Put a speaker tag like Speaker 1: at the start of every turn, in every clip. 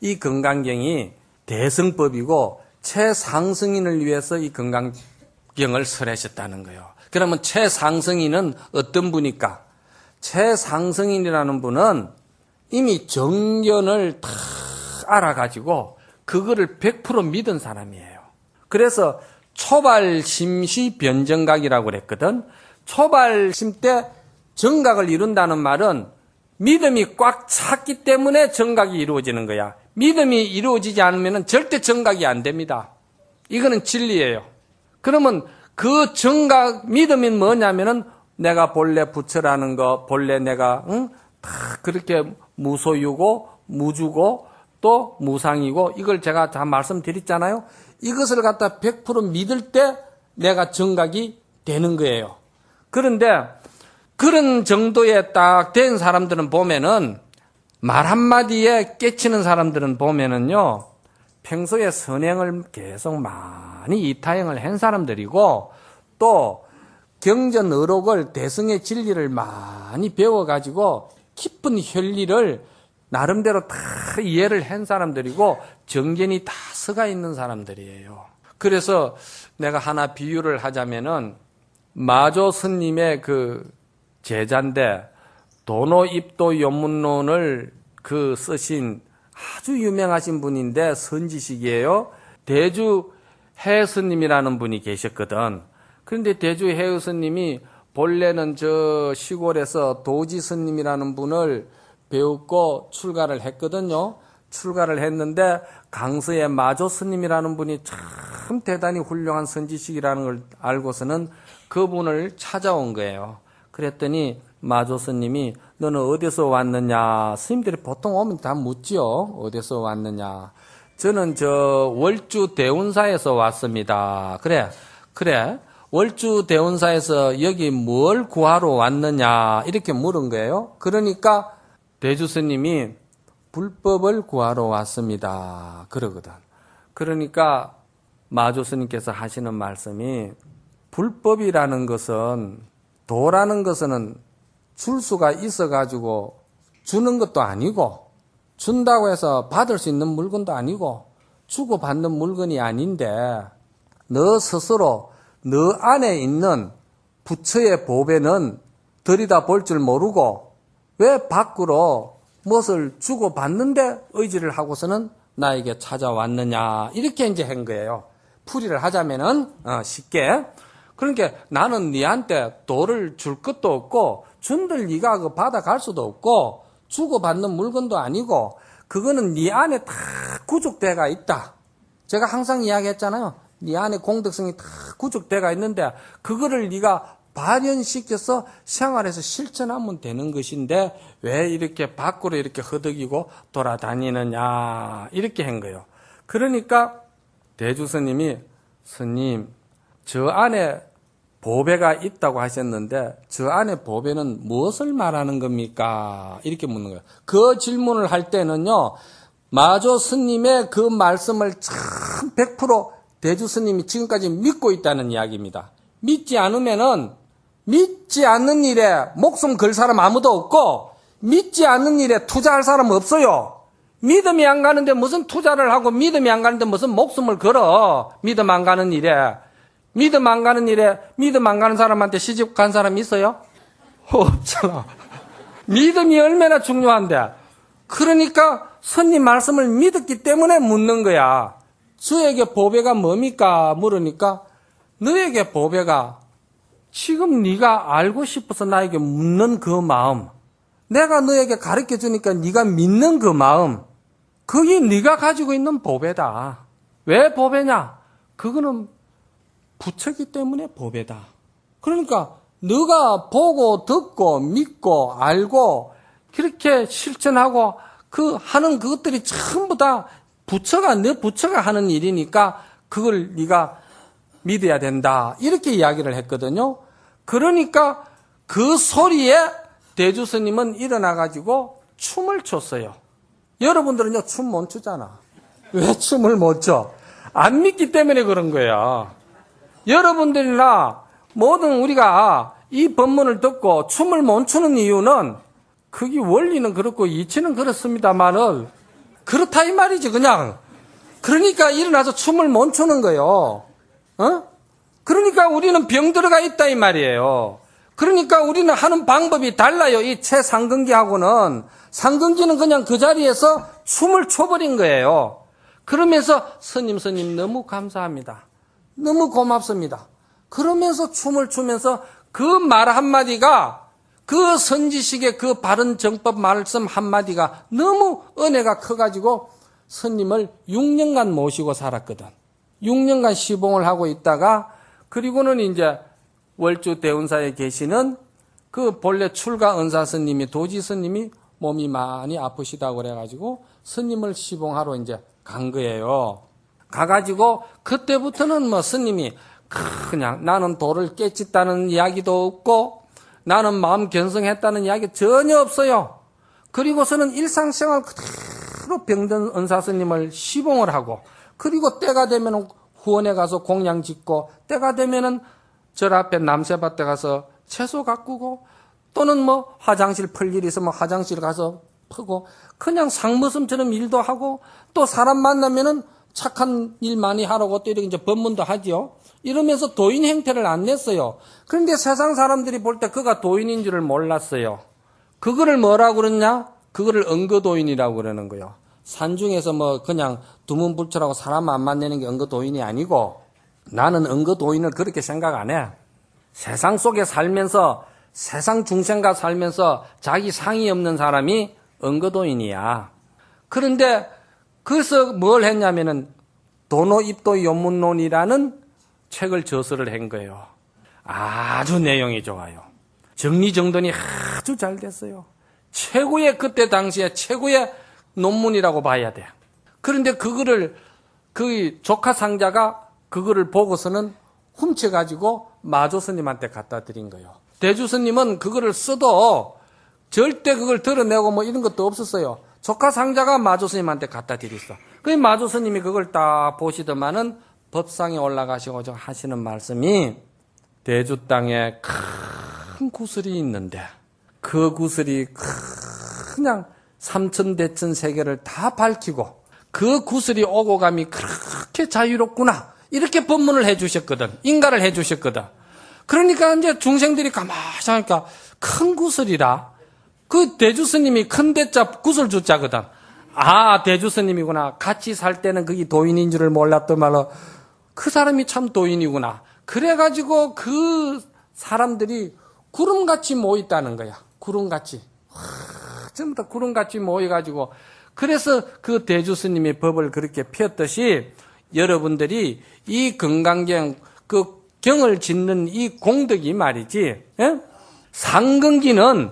Speaker 1: 이 건강경이 대승법이고 최상승인을 위해서 이 건강경을 설하셨다는 거예요. 그러면 최상승인은 어떤 분일까? 최상승인이라는 분은 이미 정견을 다 알아가지고 그거를 100% 믿은 사람이에요. 그래서 초발심시 변정각이라고 그랬거든. 초발심 때 정각을 이룬다는 말은 믿음이 꽉 찼기 때문에 정각이 이루어지는 거야. 믿음이 이루어지지 않으면 절대 정각이 안 됩니다. 이거는 진리예요. 그러면 그 정각, 믿음이 뭐냐면은 내가 본래 부처라는 거, 본래 내가, 응? 다 그렇게 무소유고, 무주고, 또 무상이고, 이걸 제가 다 말씀드렸잖아요. 이것을 갖다 100% 믿을 때 내가 정각이 되는 거예요. 그런데 그런 정도에 딱 된 사람들은 보면은 말 한마디에 깨치는 사람들은 보면은요, 평소에 선행을 계속 많이 이타행을 한 사람들이고, 또 경전 의록을 대승의 진리를 많이 배워가지고 깊은 현리를 나름대로 다 이해를 한 사람들이고, 정견이 다 서가 있는 사람들이에요. 그래서 내가 하나 비유를 하자면은, 마조 스님의 그 제자인데 도노 입도 연문론을 그 쓰신 아주 유명하신 분인데 선지식이에요. 대주 해스님이라는 분이 계셨거든. 그런데 대주 해스님이 본래는 저 시골에서 도지 스님이라는 분을 배웠고 출가를 했거든요. 출가를 했는데 강서의 마조 스님이라는 분이 참 대단히 훌륭한 선지식이라는 걸 알고서는 그분을 찾아온 거예요. 그랬더니 마조 스님이 너는 어디서 왔느냐? 스님들이 보통 오면 다 묻지요. 어디서 왔느냐? 저는 저 월주 대운사에서 왔습니다. 그래, 그래. 월주 대운사에서 여기 뭘 구하러 왔느냐? 이렇게 물은 거예요. 그러니까 대주 스님이 불법을 구하러 왔습니다. 그러거든. 그러니까 마조 스님께서 하시는 말씀이 불법이라는 것은 도라는 것은 줄 수가 있어가지고 주는 것도 아니고 준다고 해서 받을 수 있는 물건도 아니고 주고 받는 물건이 아닌데 너 스스로 너 안에 있는 부처의 보배는 들이다 볼 줄 모르고 왜 밖으로 무엇을 주고 받는데 의지를 하고서는 나에게 찾아왔느냐 이렇게 이제 한 거예요. 풀이를 하자면은 어, 쉽게 그러니까 나는 네한테 돌을 줄 것도 없고 준들 네가 그 받아갈 수도 없고 주고받는 물건도 아니고 그거는 네 안에 다 구족대가 있다. 제가 항상 이야기했잖아요. 네 안에 공덕성이 다 구족대가 있는데 그거를 네가 발현시켜서 생활에서 실천하면 되는 것인데 왜 이렇게 밖으로 이렇게 허덕이고 돌아다니느냐 이렇게 한 거예요. 그러니까 대주 스님이 스님 저 안에 보배가 있다고 하셨는데 저 안에 보배는 무엇을 말하는 겁니까? 이렇게 묻는 거예요. 그 질문을 할 때는요. 마조 스님의 그 말씀을 참 100% 대주 스님이 지금까지 믿고 있다는 이야기입니다. 믿지 않으면은 믿지 않는 일에 목숨 걸 사람 아무도 없고 믿지 않는 일에 투자할 사람 없어요. 믿음이 안 가는데 무슨 투자를 하고 믿음이 안 가는데 무슨 목숨을 걸어. 믿음 안 가는 일에. 믿음 안 가는 일에 믿음 안 가는 사람한테 시집 간 사람 있어요? 없잖아. 믿음이 얼마나 중요한데. 그러니까 선님 말씀을 믿었기 때문에 묻는 거야. 주에게 보배가 뭡니까? 물으니까 너에게 보배가 지금 네가 알고 싶어서 나에게 묻는 그 마음. 내가 너에게 가르쳐 주니까 네가 믿는 그 마음. 그게 네가 가지고 있는 보배다. 왜 보배냐? 그거는 부처기 때문에 보배다. 그러니까 너가 보고 듣고 믿고 알고 그렇게 실천하고 그 하는 그것들이 전부 다 부처가 너 부처가 하는 일이니까 그걸 네가 믿어야 된다. 이렇게 이야기를 했거든요. 그러니까 그 소리에 대주 스님은 일어나 가지고 춤을 췄어요. 여러분들은요 춤 못 추잖아. 왜 춤을 못 춰? 안 믿기 때문에 그런 거야. 여러분들이나 모든 우리가 이 법문을 듣고 춤을 못 추는 이유는 그게 원리는 그렇고 이치는 그렇습니다만은 그렇다 이 말이지 그냥. 그러니까 일어나서 춤을 못 추는 거예요. 어? 그러니까 우리는 병 들어가 있다 이 말이에요. 그러니까 우리는 하는 방법이 달라요. 이 최상근기하고는 상근기는 그냥 그 자리에서 춤을 춰버린 거예요. 그러면서 스님 스님 너무 감사합니다. 너무 고맙습니다. 그러면서 춤을 추면서 그 말 한마디가 그 선지식의 그 바른 정법 말씀 한마디가 너무 은혜가 커가지고 스님을 6년간 모시고 살았거든. 6년간 시봉을 하고 있다가 그리고는 이제 월주 대운사에 계시는 그 본래 출가 은사 스님이 도지 스님이 몸이 많이 아프시다고 그래가지고 스님을 시봉하러 이제 간 거예요. 가가지고 그때부터는 뭐 스님이 그냥 나는 돌을 깨쳤다는 이야기도 없고 나는 마음 견성했다는 이야기 전혀 없어요. 그리고서는 일상생활 그대로 병든 은사 스님을 시봉을 하고 그리고 때가 되면 후원에 가서 공양 짓고 때가 되면은 절 앞에 남새밭에 가서 채소 가꾸고 또는 뭐 화장실 풀 일이 있으면 화장실 가서 푸고 그냥 상무슴처럼 일도 하고 또 사람 만나면은 착한 일 많이 하라고 또 이렇게 이제 법문도 하지요. 이러면서 도인 행태를 안 냈어요. 그런데 세상 사람들이 볼 때 그가 도인인 줄을 몰랐어요. 그거를 뭐라고 그러냐? 그거를 은거도인이라고 그러는 거예요. 산중에서 뭐 그냥 두문불철하고 사람 안 만나는 게 은거도인이 아니고 나는 은거도인을 그렇게 생각 안 해. 세상 속에 살면서 세상 중생과 살면서 자기 상이 없는 사람이 은거도인이야. 그런데 그래서 뭘 했냐면은 도노입도 연문론이라는 책을 저서를 한 거예요. 아주 내용이 좋아요. 정리정돈이 아주 잘 됐어요. 최고의 그때 당시에 최고의 논문이라고 봐야 돼. 그런데 그거를 그 조카 상자가 그거를 보고서는 훔쳐가지고 마조 스님한테 갖다 드린 거예요. 대주 스님은 그거를 써도 절대 그걸 드러내고 뭐 이런 것도 없었어요. 조카 상자가 마조 스님한테 갖다 드렸어. 그 마조 스님이 그걸 딱 보시더만은 법상에 올라가시고 저 하시는 말씀이 대주 땅에 큰 구슬이 있는데 그 구슬이 그냥 삼천 대천 세계를 다 밝히고 그 구슬이 오고 감이 그렇게 자유롭구나. 이렇게 법문을 해주셨거든. 인가를 해주셨거든. 그러니까 이제 중생들이 가만히 하니까 큰 구슬이라 그 대주 스님이 큰 대자 구슬 주자거든. 아 대주 스님이구나. 같이 살 때는 그게 도인인 줄을 몰랐던 말로 그 사람이 참 도인이구나. 그래가지고 그 사람들이 구름같이 모였다는 거야. 구름같이. 전부 다 구름같이 모여가지고. 그래서 그 대주 스님의 법을 그렇게 폈듯이 여러분들이 이 건강경 그 경을 짓는 이 공덕이 말이지 예? 상근기는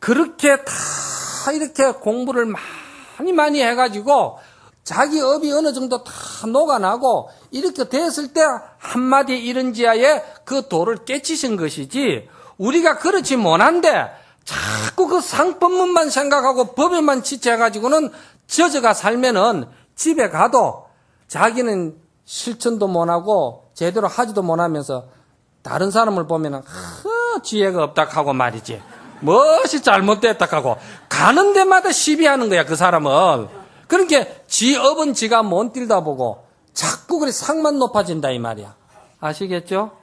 Speaker 1: 그렇게 다 이렇게 공부를 많이 많이 해가지고 자기 업이 어느 정도 다 녹아나고 이렇게 됐을 때 한마디 이른지하에 그 도를 깨치신 것이지 우리가 그렇지 못한데 자꾸 그 상법문만 생각하고 법에만 지체해가지고는 젖어가 살면은 집에 가도 자기는 실천도 못하고 제대로 하지도 못하면서 다른 사람을 보면은 허 지혜가 없다 하고 말이지 무엇이 잘못됐다 하고 가는 데마다 시비하는 거야 그 사람을 그러니까 지 업은 지가 못 뛸다 보고 자꾸 그래 상만 높아진다 이 말이야 아시겠죠?